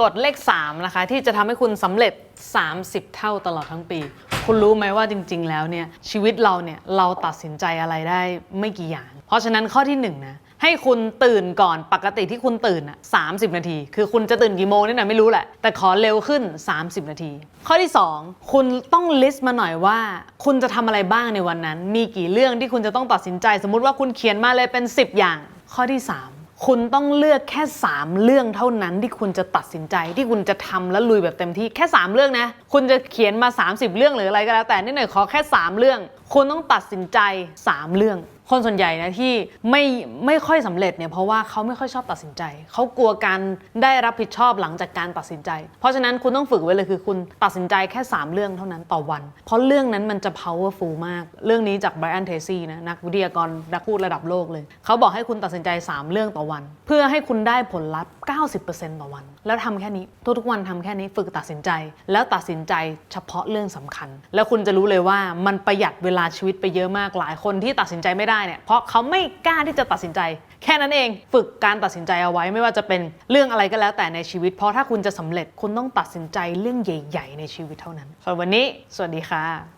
กฎเลข 3 นะคะ ที่จะทำให้คุณสำเร็จ 30 เท่าตลอดทั้งปี คุณรู้ไหมว่าจริง ๆ แล้วเนี่ยชีวิตเราเนี่ยเราตัดสินใจอะไรได้ไม่กี่อย่าง เพราะฉะนั้นข้อที่หนึ่งนะให้คุณตื่นก่อนปกติที่คุณตื่นอะ30 นาที คือคุณจะตื่นกี่โมงนี่นะไม่รู้แหละ แต่ขอเร็วขึ้น 30 นาที ข้อที่ 2 คุณต้องลิสต์มาหน่อยว่า คุณจะทำอะไรบ้างในวันนั้น มีกี่เรื่องที่คุณจะต้องตัดสินใจ สมมุติว่าคุณเขียนมาเลยเป็น 10 อย่าง ข้อที่ 3 คุณต้องเลือกแค่ 3 เรื่องเท่านั้นที่คุณจะตัดสินใจที่คุณจะทำและลุยแบบเต็มที่แค่ 3 เรื่องนะ คุณจะเขียนมา 30 เรื่องหรืออะไรก็แล้วแต่นี่หน่อยขอแค่ 3 เรื่อง คุณต้องตัดสินใจ 3 เรื่อง คนส่วนใหญ่นะที่ไม่ไม่ค่อยสำเร็จเนี่ยเพราะว่าเขาไม่ค่อยชอบตัดสินใจ เขากลัวการได้รับผิดชอบหลังจากการตัดสินใจ เพราะฉะนั้นคุณต้องฝึกไว้เลยคือคุณตัดสินใจแค่ 3 เรื่องเท่านั้นต่อวัน เพราะเรื่องนั้นมันจะ powerful มาก เรื่องนี้จาก Brian Tracy นะนักวิทยากรนักพูดระดับโลกเลย เขาบอกให้คุณตัดสินใจ 3 เรื่องต่อวัน เพื่อให้คุณได้ผลลัพธ์ 90%ต่อวัน แล้วทำแค่นี้ทุกๆวันทำแค่นี้ฝึกตัดสินใจ แล้วตัดสินใจเฉพาะเรื่องสำคัญ แล้วคุณจะรู้เลยว่ามันประหยัดเวลาลาชีวิตไปเยอะมากหลายคนที่ตัดสินใจไม่ได้เนี่ยเพราะเขาไม่กล้าที่จะตัดสินใจ แค่นั้นเองฝึกการตัดสินใจเอาไว้ไม่ว่าจะเป็นเรื่องอะไรก็แล้วแต่ในชีวิต เพราะถ้าคุณจะสำเร็จคุณต้องตัดสินใจเรื่องใหญ่ ๆ ในชีวิตเท่านั้นส่วนวันนี้ สวัสดีค่ะ